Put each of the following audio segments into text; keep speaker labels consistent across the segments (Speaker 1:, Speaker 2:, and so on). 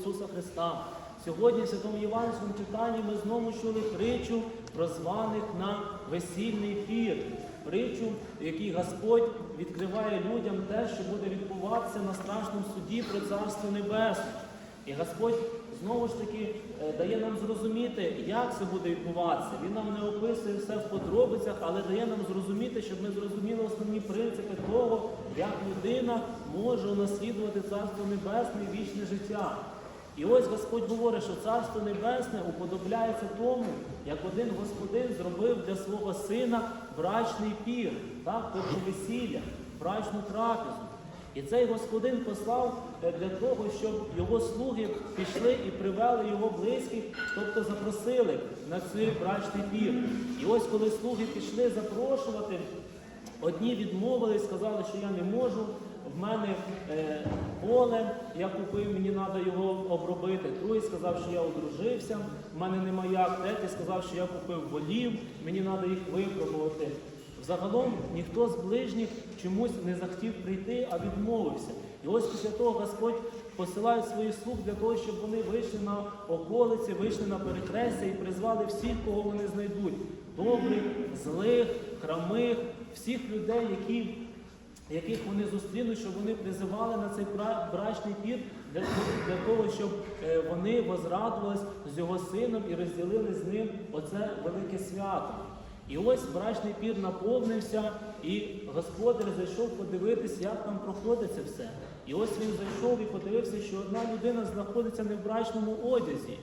Speaker 1: Ісуса Христа. Сьогодні в Святому Євангельському читанні ми знову чули притчу про званих на весільний пір. Притчу, в якій Господь відкриває людям те, що буде відбуватися на страшному суді про Царство Небесне. І Господь знову ж таки е, дає нам зрозуміти, як це буде відбуватися. Він нам не описує все в подробицях, але дає нам зрозуміти, щоб ми зрозуміли основні принципи того, як людина може унаслідувати Царство Небесне і вічне життя. І ось Господь говорить, що Царство Небесне уподобляється тому, як один господин зробив для свого сина брачний пір, так, тобто весілля, брачну трапезу. І цей господин послав е, для того, щоб його слуги пішли і привели його близьких, тобто запросили на цей брачний пір. І ось коли слуги пішли запрошувати, одні відмовились, сказали, що я не можу. В мене е, поле, я купив, мені треба його обробити. Другий сказав, що я одружився, в мене нема як. Третій сказав, що я купив волів, мені треба їх випробувати. Загалом ніхто з ближніх чомусь не захотів прийти, а відмовився. І ось після того Господь посилає своїх слуг для того, щоб вони вийшли на околиці, вийшли на перехрестя і призвали всіх, кого вони знайдуть. Добрих, злих, храмих, всіх людей, які, яких вони зустрінуть, щоб вони призивали на цей брачний пір для, для того, щоб е, вони возрадувались з його сином і розділили з ним оце велике свято. І ось брачний пір наповнився, і господар зайшов подивитися, як там проходить це все. І ось він зайшов і подивився, що одна людина знаходиться не в брачному одязі.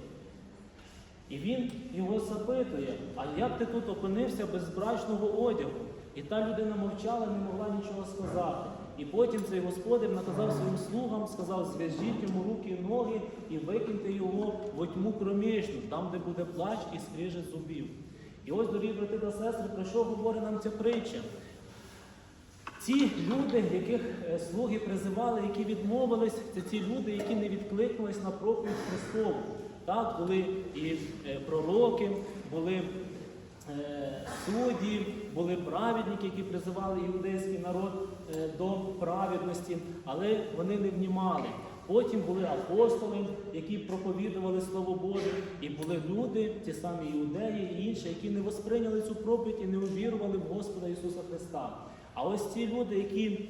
Speaker 1: І він його запитує, а як ти тут опинився без брачного одягу? І та людина мовчала, не могла нічого сказати. І потім цей господар наказав своїм слугам, сказав, зв'яжіть йому руки і ноги і викиньте його в тьму кромішну, там, де буде плач і скрижет зубів. І ось, дорогі брати та сестри, про що говорить нам ця притча? Ці люди, яких е, слуги призивали, які відмовились, це ті люди, які не відкликнулись на проповідь Христову. Так, були і е, пророки, були е, судді, були праведники, які призивали іудейський народ е, до праведності, але вони не внімали. Потім були апостоли, які проповідували Слово Боже, і були люди, ті самі іудеї і інші, які не восприйняли цю проповідь і не увірували в Господа Ісуса Христа. А ось ці люди, які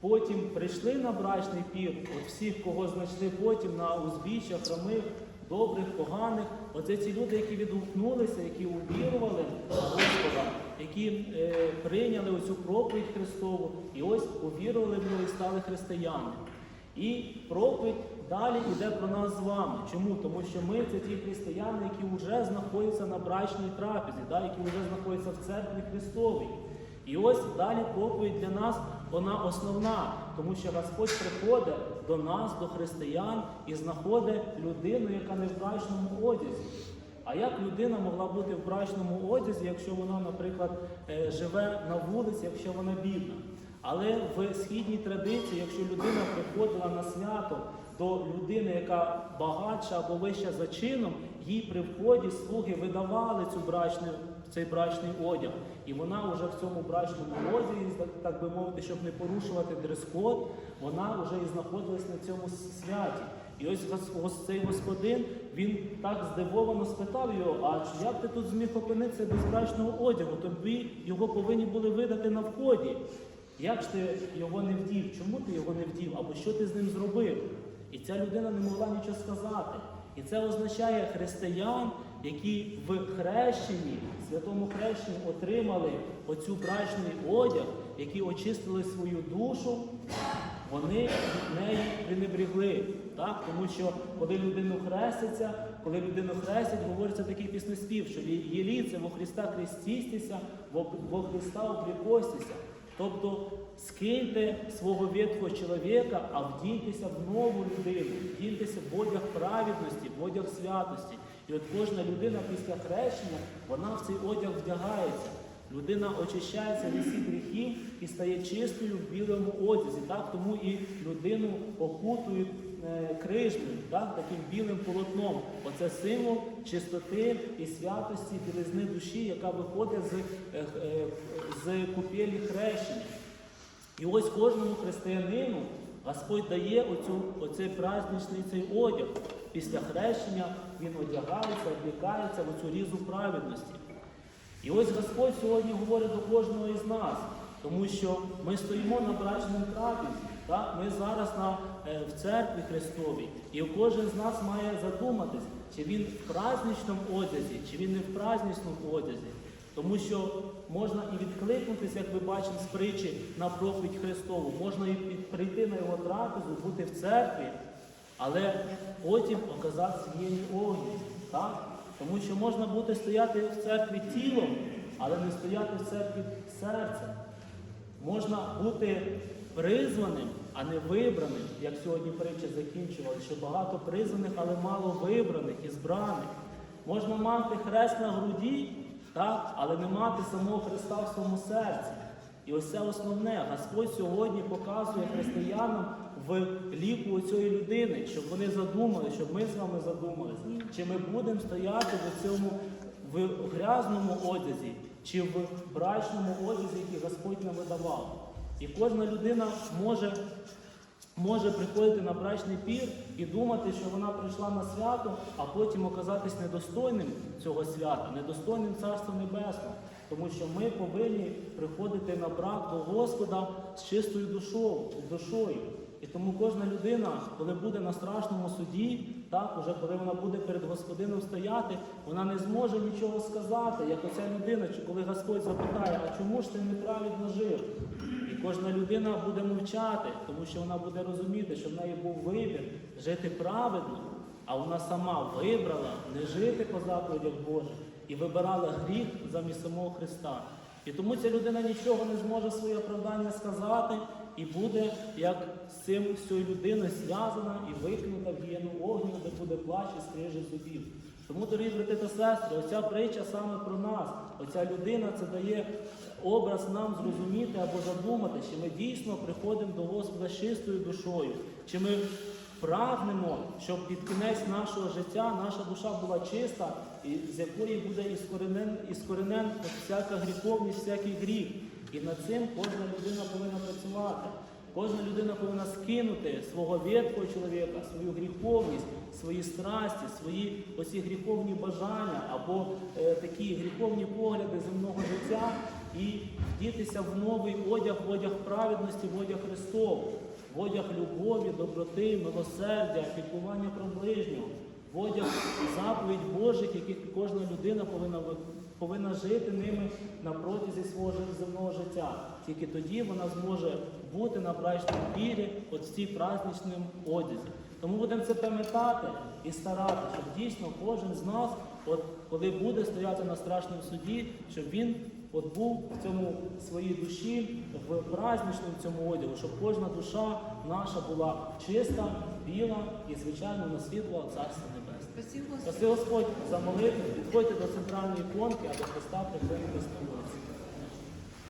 Speaker 1: потім прийшли на брачний пір, от всіх, кого знайшли потім на узбіччя, хромих, добрих, поганих, оце ці люди, які відгукнулися, які увірували Господа, які е, прийняли оцю проповідь Христову, і ось увірували в нього і стали християнами. І проповідь далі йде про нас з вами. Чому? Тому що ми це ті християни, які вже знаходяться на брачній трапезі, да, які вже знаходяться в церкві Христовій. І ось далі проповідь для нас вона основна, тому що Господь приходить до нас, до християн, і знаходить людину, яка не в брачному одязі. А як людина могла бути в брачному одязі, якщо вона, наприклад, е, живе на вулиці, якщо вона бідна? Але в східній традиції, якщо людина приходила на свято до людини, яка багатша або вища за чином, їй при вході слуги видавали цю брачну, цей брачний одяг. І вона вже в цьому брачному одязі, так- би мовити, щоб не порушувати дрес-код, вона вже і знаходилась на цьому святі. І ось цей господин, він так здивовано спитав його, а як ти тут зміг опинитися без брачного одягу? Тобі його повинні були видати на вході. Як ж ти його не вдів? Чому ти його не вдів? Або що ти з ним зробив? І ця людина не могла нічого сказати. І це означає християн, які в хрещенні, святому хрещенні отримали оцю брачний одяг, які очистили свою душу, вони від неї пренебрегли. Так? Тому що коли людину хреститься, коли людину хрестять, говориться такий піснеспів, що єліце во Христа хрестістися, во, Христа обрікостися. Тобто скиньте свого ветхого чоловіка, а вдіньтеся в нову людину, вдіньтеся в одяг праведності, в одяг святості. І от кожна людина після хрещення, вона в цей одяг вдягається. Людина очищається від всіх гріхів і стає чистою в білому одязі. Так? Тому і людину окутують е, крижмою, так? таким білим полотном. Оце символ чистоти і святості білизни душі, яка виходить з, е, е, з купелі хрещення. І ось кожному християнину Господь дає оцю, оцей праздничний цей одяг. Після хрещення він одягається, облікається в оцю різу праведності. І ось Господь сьогодні говорить до кожного із нас, тому що ми стоїмо на брачному трапезі. Так? Ми зараз на, е, в церкві Христовій, і кожен з нас має задуматись, чи він в праздничному одязі, чи він не в праздничному одязі. Тому що можна і відкликнутися, як ми бачимо з притчі на проповідь Христову, можна і прийти на його трапезу, бути в церкві, але потім оказатися в огні. Так? Тому що можна бути стояти в церкві тілом, але не стояти в церкві серцем. Можна бути призваним, а не вибраним, як сьогодні притча закінчували, що багато призваних, але мало вибраних і збраних. Можна мати хрест на груді, так, але не мати самого Христа в своєму серці. І ось це основне. Господь сьогодні показує християнам в ліку цієї людини, щоб вони задумали, щоб ми з вами задумалися, чи ми будемо стояти в цьому в грязному одязі, чи в брачному одязі, який Господь нам видавав. І кожна людина може, може приходити на брачний пір і думати, що вона прийшла на свято, а потім оказатись недостойним цього свята, недостойним Царства Небесного. Тому що ми повинні приходити на брак до Господа з чистою душою. І тому кожна людина, коли буде на страшному суді, так, уже коли вона буде перед Господином стояти, вона не зможе нічого сказати, як оця людина, чи коли Господь запитає, а чому ж ти неправедно жив? І кожна людина буде мовчати, тому що вона буде розуміти, що в неї був вибір жити праведно, а вона сама вибрала не жити по заповідях Божих і вибирала гріх замість самого Христа. І тому ця людина нічого не зможе своє оправдання сказати і буде як з цим з цією людиною зв'язана і викинута в гієну огню, де буде плач і скрижі зубів. Тому, дорогі брати та сестри, оця притча саме про нас. Оця людина це дає образ нам зрозуміти або задумати, чи ми дійсно приходимо до Господа чистою душою, чи ми прагнемо, щоб під кінець нашого життя наша душа була чиста, і з якої буде іскоренен, іскоренен всяка гріховність, всякий гріх. І над цим кожна людина повинна працювати. Кожна людина повинна скинути свого ветхого чоловіка, свою гріховність, свої страсті, свої оці гріховні бажання або е, такі гріховні погляди земного життя і вдітися в новий одяг, в одяг праведності, в одяг Христов, в одяг любові, доброти, милосердя, піклування про ближнього, в одяг заповідь Божих, яких кожна людина повинна ви- повинна жити ними на протязі свого земного життя. Тільки тоді вона зможе бути на брачному пірі, от в цій праздничному одязі. Тому будемо це пам'ятати і старати, щоб дійсно кожен з нас, от коли буде стояти на страшному суді, щоб він от був в цьому своїй душі, в праздничному цьому одягу, щоб кожна душа наша була чиста, біла і, звичайно, наслідувала Царство Небесне.
Speaker 2: Спасибо,
Speaker 1: Господь за молитву, підходьте до центральної іконки, або поставте Христа приходьте з